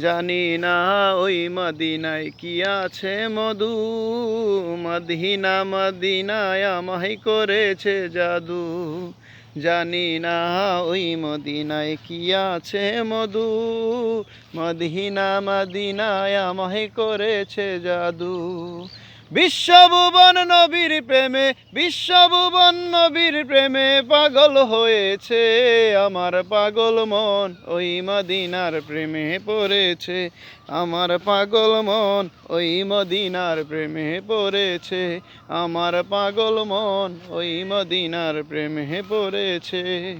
জানি না ওই মদিনায় কি আছে মধু। মদিনা, মদিনায় আমায় করেছে জাদু। জানি না ওই মদিনায় কি আছে মধু। মদিনা, মদিনায় আমায় করেছে জাদু। বিশ্বভুবন নবীর প্রেমে, বিশ্বভুবন নবীর প্রেমে পাগল হয়েছে। আমার পাগল মন ওই মদিনার প্রেমে পড়েছে। আমার পাগল মন ওই মদিনার প্রেমে পড়েছে। আমার পাগল মন ওই মদিনার প্রেমে পড়েছে।